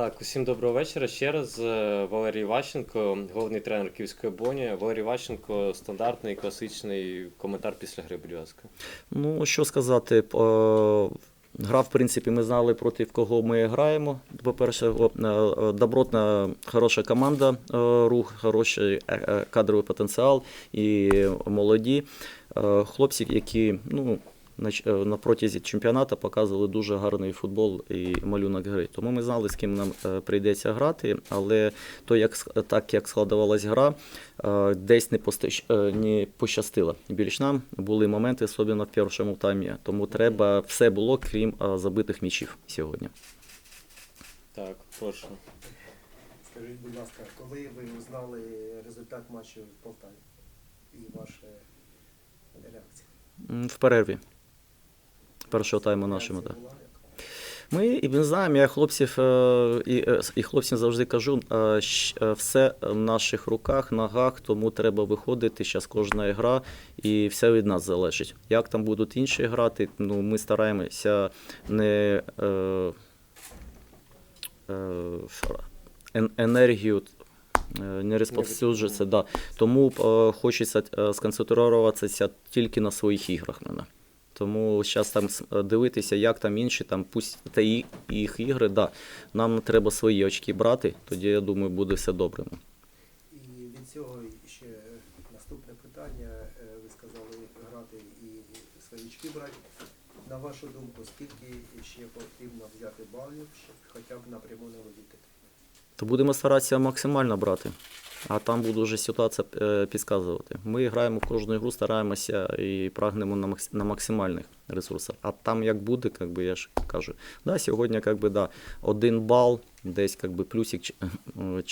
Так, усім доброго вечора. Ще раз Е, Валерій Ващенко, головний тренер Київської Боні. Валерій Ващенко, стандартний класичний коментар після гри, будь ласка. Ну, що сказати, е, гра, в принципі, ми знали проти кого ми граємо. По-перше, е, добротна, хороша команда, рух, хороший кадровий потенціал і молоді хлопці, які ну, на, е, на протязі чемпіонату показували дуже гарний футбол і малюнок гри. Тому ми знали, з ким нам е, прийдеться грати, але то, як, так як складувалась гра, е, десь не, постищ, не пощастило. Більш нам були моменти, особливо в першому таймі. Тому треба все було, крім забитих м'ячів сьогодні. Так, прошу. Скажіть, будь ласка, коли ви узнали результат матчу в Полтаві і ваша реакція? В перерві. Першого тайму нашому, так. Ми і не знаємо, я хлопців е, і, е, і хлопцям завжди кажу, е, все в наших руках, ногах, тому треба виходити. Зараз кожна гра, і все від нас залежить. Як там будуть інші грати, ну ми стараємося не е, е, енергію. Не розповсюджується, да. тому е, хочеться сконцентруватися тільки на своїх іграх. Мене. Тому зараз там е, дивитися, як там інші, там пусть та їх ігри, да. Нам треба свої очки брати, тоді я думаю, буде все добре. І від цього ще наступне питання. Е, Ви сказали грати і свої очки брати. На вашу думку, скільки ще потрібно взяти балів, щоб хоча б напряму не вилітити? То будемо старатися максимально брати. А там буде вже ситуація е, підказувати. Ми граємо в кожну гру, стараємося і прагнемо на, максимальних ресурсах. А там як буде, як би я ж кажу, да, сьогодні як би, да, один бал, десь як би, плюсик чи,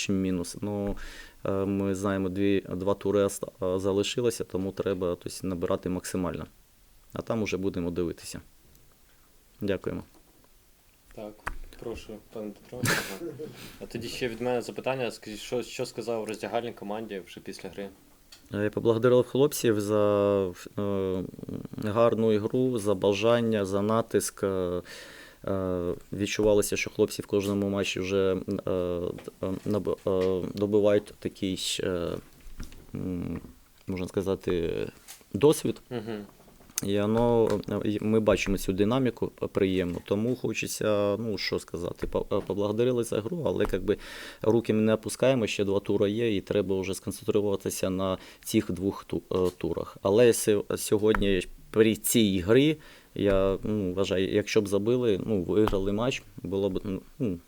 е, мінус. Ну, е, ми знаємо, дві, два тури залишилося, тому треба тобто, набирати максимально. А там вже будемо дивитися. Дякуємо. Так, прошу, пане Петро. А тоді ще від мене запитання. Скажіть, що, що сказав роздягальник команді вже після гри? Е, Я поблагодарив хлопців за е, гарну ігру, за бажання, за натиск. Е, е, Відчувалося, що хлопці в кожному матчі вже е, е, добивають такий, е, можна сказати, досвід. Угу. І воно, е, ми бачимо цю динаміку приємну, тому хочеться, ну що сказати, е, поблагодарили за гру, але якби руки ми не опускаємо, ще два тури є, і треба вже сконцентруватися на цих двох е, турах. Але сьогодні при цій грі я ну, вважаю, якщо б забили, ну, виграли матч, було б ну,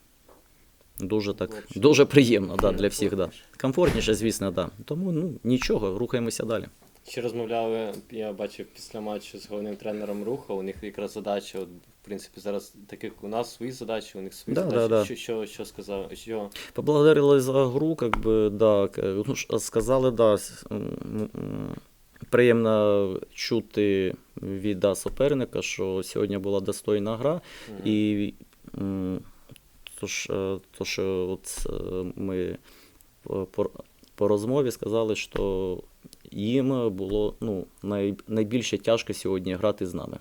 дуже так, дуже приємно да, для всіх. Да. Комфортніше, звісно, да. Тому ну, нічого, рухаємося далі. Ще розмовляли, я бачив після матчу з головним тренером руху. У них якраз задача, от, в принципі, зараз таких у нас свої задачі, у них свої Да, задачі. да, да. Що, що, що сказав? Що Поблагодарили за гру, как бы, да, ну, сказали, да, приємно чути від да, суперника, що сьогодні була достойна гра. Мгм. І м, то, ж, е, то, що от е, ми по- по розмові сказали, що їм було ну, най, найбільше тяжко сьогодні грати з нами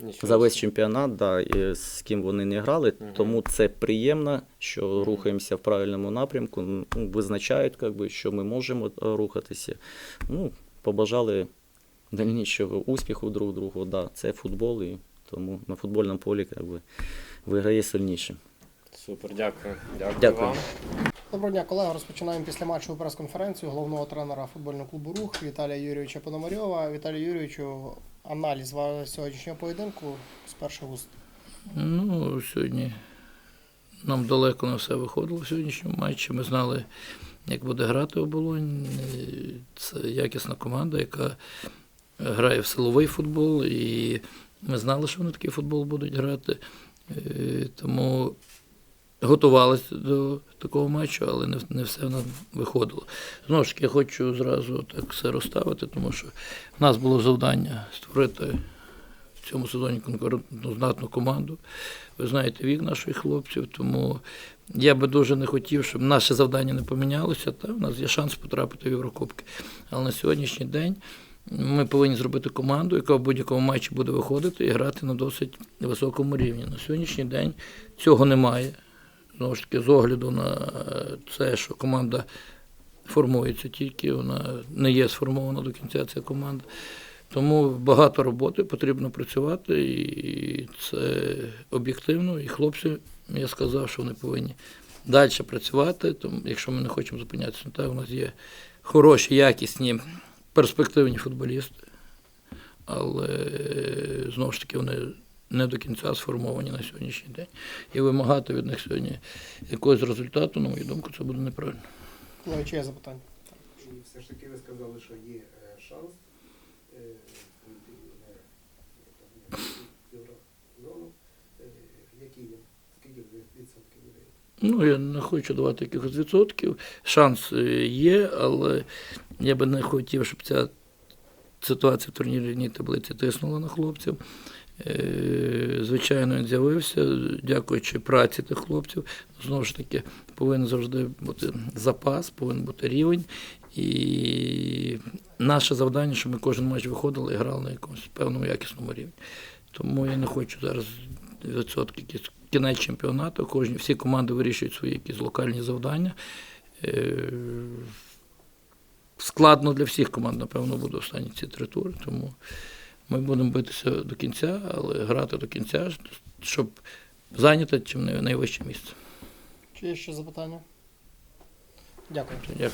нічого за весь чемпіонат, да, і з ким вони не грали. Мгм. Тому це приємно, що рухаємося в правильному напрямку. Ну, визначають, как би, що ми можемо е, рухатися. Ну, побажали дальнішого успіху друг другу. Да, це футбол, і тому на футбольному полі как би, виграє сильніше. Супер, дякую. Дякую, Дякую. вам. Доброго дня, колеги. Розпочинаємо після матчу прес-конференцію головного тренера футбольного клубу Рух Віталія Юрійовича Пономарьова. Віталію Юрійовичу, аналіз сьогоднішнього поєдинку з перших уст. Ну, сьогодні нам далеко не все виходило в сьогоднішньому матчі. Ми знали, як буде грати оболонь. Це якісна команда, яка грає в силовий футбол, і ми знали, що вони такий футбол будуть грати. Е, Тому готувалися до такого матчу, але не, не все в нас виходило. Знову ж таки, я хочу зразу так все розставити, тому що в нас було завдання створити в цьому сезоні конкурентну знатну команду. Ви знаєте вік наших хлопців, тому я би дуже не хотів, щоб наше завдання не помінялося. Та в нас є шанс потрапити в Єврокубки. Але на сьогоднішній день ми повинні зробити команду, яка в будь-якому матчі буде виходити і грати на досить високому рівні. На сьогоднішній день цього немає. Знову ж таки, з огляду на це, що команда формується тільки, вона не є сформована до кінця ця команда. Тому багато роботи потрібно працювати, і це об'єктивно. І хлопці, я сказав, що вони повинні далі працювати. Тому, якщо ми не хочемо зупинятися те, у нас є хороші, якісні, перспективні футболісти, але е, знову ж таки вони не до кінця сформовані на сьогоднішній день. І вимагати від них сьогодні якогось результату, на мою думку, це буде неправильно. Ну, чи є запитання? І все ж таки ви сказали, що є е, шанс е, єврозону. Е, Який він? Скільки відсотків ви? Ну, я не хочу давати якихось відсотків. Шанс є, але я би не хотів, щоб ця ситуація в турнірній таблиці тиснула на хлопців. Е, Звичайно, він з'явився, дякуючи праці тих хлопців. Знову ж таки, повинен завжди бути запас, повинен бути рівень. І наше завдання, щоб ми кожен матч виходили і грали на якомусь певному якісному рівні. Тому я не хочу зараз відсотки кінець чемпіонату. Кожні всі команди вирішують свої якісь локальні завдання. Е, Складно для всіх команд, напевно, буде останні ці три тури. Тому ми будемо битися до кінця, але грати до кінця, щоб зайняти чим найвище місце. Чи є ще запитання? Дякую. Дякую.